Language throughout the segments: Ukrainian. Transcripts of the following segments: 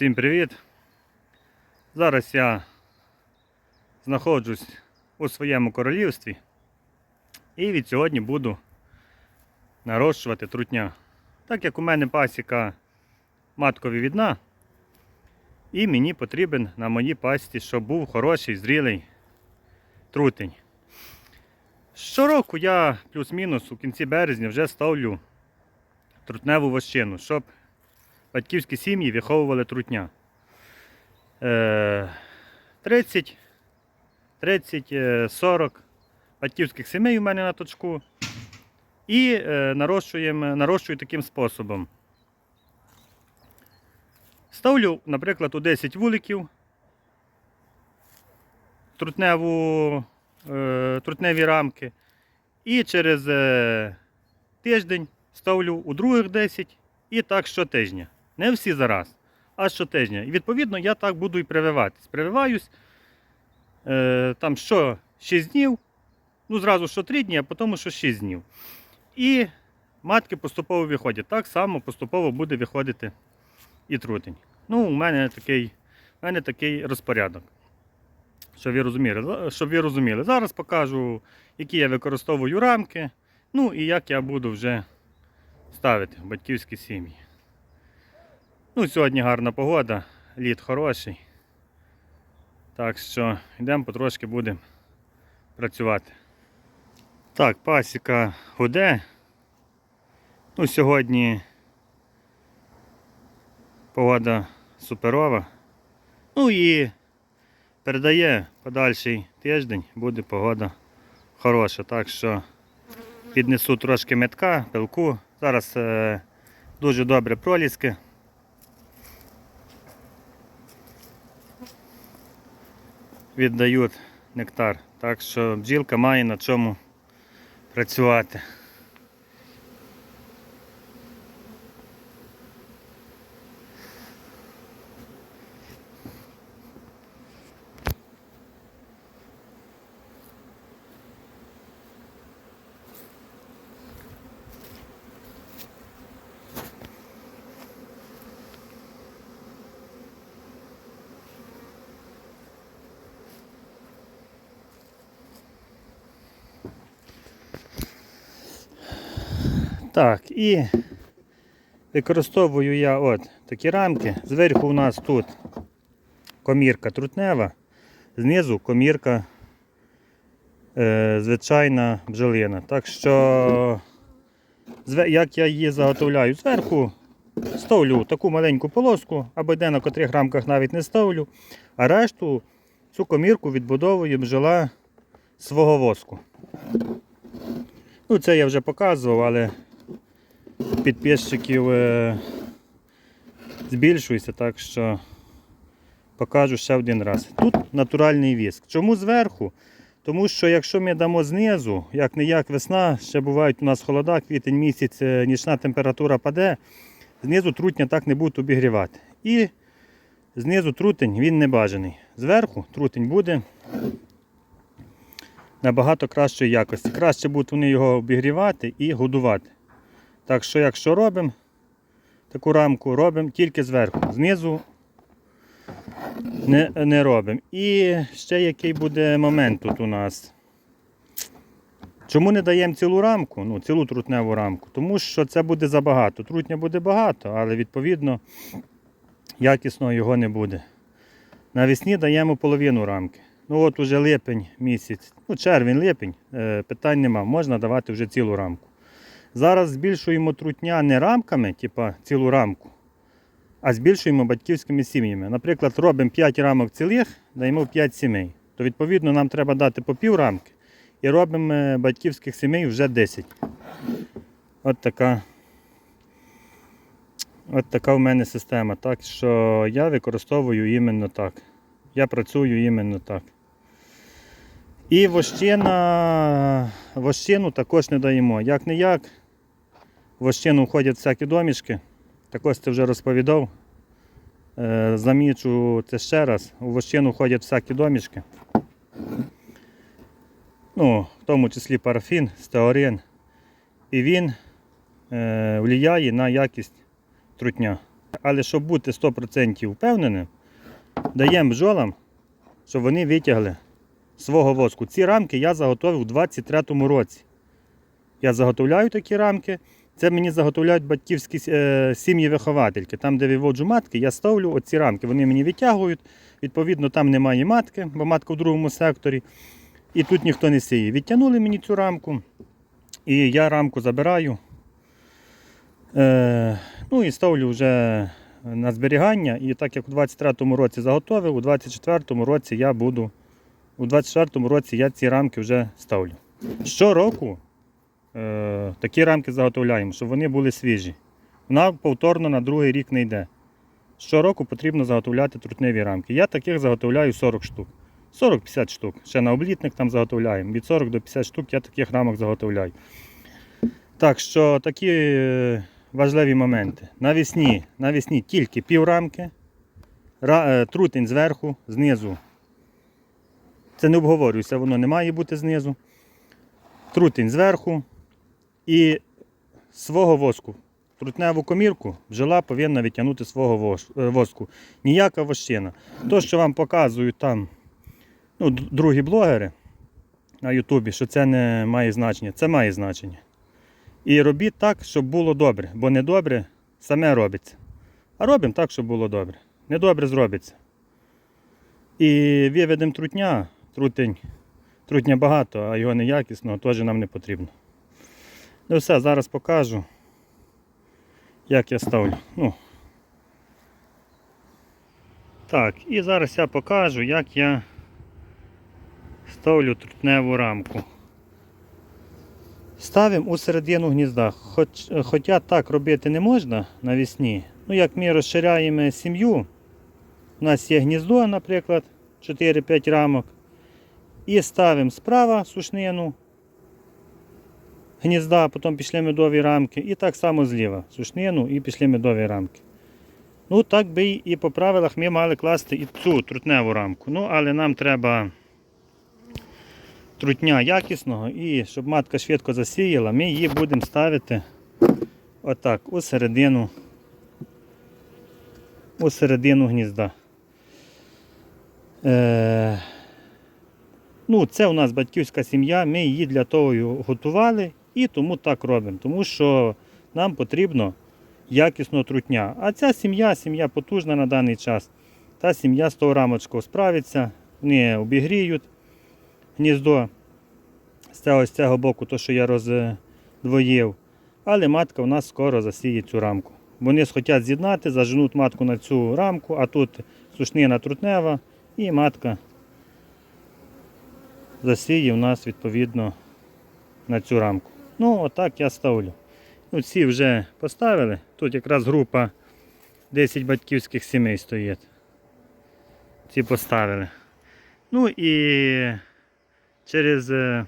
Всім привіт! Зараз я знаходжусь у своєму королівстві і від сьогодні буду нарощувати трутня. Так як у мене пасіка маткові відна, і мені потрібен на моїй пасіці, щоб був хороший зрілий трутень. Щороку я плюс-мінус у кінці березня вже ставлю трутневу вощину, щоб батьківські сім'ї виховували трутня. Е, 30, 30, е, 40 батьківських сімей у мене на точку. І е, нарощуємо, нарощую таким способом. Ставлю, наприклад, у 10 вуликів трутневу, е, трутневі рамки. І через е, тиждень ставлю у других 10 і так щотижня. Не всі зараз, а щотижня. І відповідно я так буду і прививатись. Прививаюсь е, там що 6 днів, ну зразу що 3 дні, а потім що 6 днів. І матки поступово виходять. Так само поступово буде виходити і трутень. Ну, у мене такий, у мене такий розпорядок. Щоб ви розуміли, щоб ви розуміли. Зараз покажу, які я використовую рамки, ну і як я буду вже ставити батьківські сім'ї. Ну, сьогодні гарна погода, лід хороший. Так що йдемо потрошки будемо працювати. Так, пасіка гуде. Ну, сьогодні погода суперова. Ну і передає подальший тиждень, буде погода хороша. Так що піднесу трошки метка, пилку. Зараз е, дуже добре проліски. Віддають нектар. Так що бджілка має на чому працювати. Так, і використовую я от такі рамки. Зверху у нас тут комірка трутнева, знизу комірка е, звичайна бджолина. Так що, як я її заготовляю, зверху ставлю таку маленьку полоску, або де на котрих рамках навіть не ставлю, а решту цю комірку відбудовує бджола свого воску. Ну, це я вже показував, але підписчиків е, збільшується, так що покажу ще один раз. Тут натуральний віск. Чому зверху? Тому що якщо ми дамо знизу, як не як весна, ще бувають у нас холода, квітень місяць, е, нічна температура паде, знизу трутня так не будуть обігрівати. І знизу трутень він не бажаний. Зверху трутень буде набагато кращої якості. Краще будуть вони його обігрівати і годувати. Так що, якщо робимо таку рамку, робимо тільки зверху. Знизу не, не робимо. І ще який буде момент тут у нас. Чому не даємо цілу рамку, ну, цілу трутневу рамку? Тому що це буде забагато. Трутня буде багато, але відповідно якісно його не буде. Навесні даємо половину рамки. Ну от уже липень місяць, ну червень-липень, е, питань нема, можна давати вже цілу рамку. Зараз збільшуємо трутня не рамками, типа цілу рамку, а збільшуємо батьківськими сім'ями. Наприклад, робимо 5 рамок цілих, даємо 5 сімей. То відповідно нам треба дати по пів рамки і робимо е, батьківських сімей вже 10. От така. От така в мене система. Так що я використовую іменно так. Я працюю іменно так. І вощина, вощину також не даємо. Як не як, в вощину входять всякі домішки. Також це вже розповідав. Е, Замічу це ще раз. У вощину входять всякі домішки. Ну, в тому числі парафін, стеарин. І він е, впливає на якість трутня. Але щоб бути 100% впевненим, даємо бджолам, щоб вони витягли свого воску. Ці рамки я заготовив у 23-му році. Я заготовляю такі рамки. Це мені заготовляють батьківські е, сім'ї-виховательки. Там, де виводжу матки, я ставлю оці рамки. Вони мені витягують. Відповідно, там немає матки, бо матка в другому секторі. І тут ніхто не сіє. Відтягнули мені цю рамку. І я рамку забираю. Е, ну і ставлю вже на зберігання. І так як у 23-му році заготовив, у 24-му році я буду. У 24-му році я ці рамки вже ставлю. Щороку е, такі рамки заготовляємо, щоб вони були свіжі. Вона повторно на другий рік не йде. Щороку потрібно заготовляти трутневі рамки. Я таких заготовляю 40 штук. 40-50 штук. Ще на облітник там заготовляємо. Від 40 до 50 штук я таких рамок заготовляю. Так що такі е, важливі моменти. Навесні, навесні тільки піврамки, ра- е, трутень зверху, знизу. Це не обговорюється, воно не має бути знизу. Трутень зверху і свого воску. Трутневу комірку бджола повинна відтягнути свого е, воску. Ніяка вощина. То, що вам показують там ну, другі блогери на Ютубі, що це не має значення, це має значення. І робіть так, щоб було добре, бо недобре саме робиться. А робимо так, щоб було добре. Недобре зробиться. І виведемо трутня, трутень, трутня багато, а його неякісного теж нам не потрібно. Ну все, зараз покажу, як я ставлю. Ну. Так, і зараз я покажу, як я ставлю трутневу рамку. Ставимо у середину гнізда. Хоч, хоча так робити не можна навесні. Ну, як ми розширяємо сім'ю, у нас є гніздо, наприклад, 4-5 рамок. І ставимо справа сушнину гнізда, потім пішли медові рамки. І так само зліва сушнину і пішли медові рамки. Ну, так би і по правилах ми мали класти і цю трутневу рамку. Ну, але нам треба трутня якісного і щоб матка швидко засіяла, ми її будемо ставити отак, у середину, у середину гнізда. Е, ну, це у нас батьківська сім'я, ми її для того готували і тому так робимо. Тому що нам потрібно якісного трутня. А ця сім'я, сім'я потужна на даний час. Та сім'я з того рамочкою справиться, вони обігріють гніздо з цього, з цього боку, то, що я роздвоїв. Але матка у нас скоро засіє цю рамку. Вони схотять з'єднати, заженуть матку на цю рамку, а тут сушнина трутнева і матка засіє у нас відповідно на цю рамку. Ну, отак я ставлю. Ну, ці вже поставили. Тут якраз група 10 батьківських сімей стоїть. Ці поставили. Ну і через е,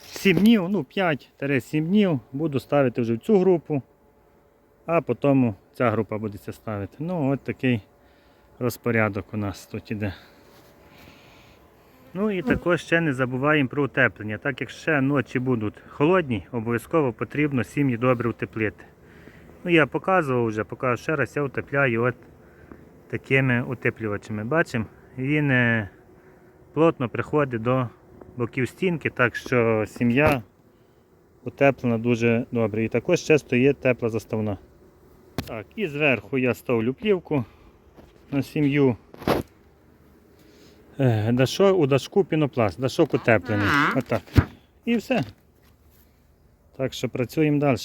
7 днів, ну 5-7 днів буду ставити вже в цю групу, а потім ця група буде ставити. Ну, от такий розпорядок у нас тут іде. Ну і також ще не забуваємо про утеплення. Так як ще ночі будуть холодні, обов'язково потрібно сім'ї добре утеплити. Ну я показував вже, покажу ще раз, я утепляю от такими утеплювачами. Бачимо, він е, плотно приходить до боків стінки, так що сім'я утеплена дуже добре. І також ще стоїть тепла заставна. Так, і зверху я ставлю плівку на сім'ю. Е, Дашок, у дашку пінопласт, дашок утеплений. Отак. І все. Так що працюємо далі.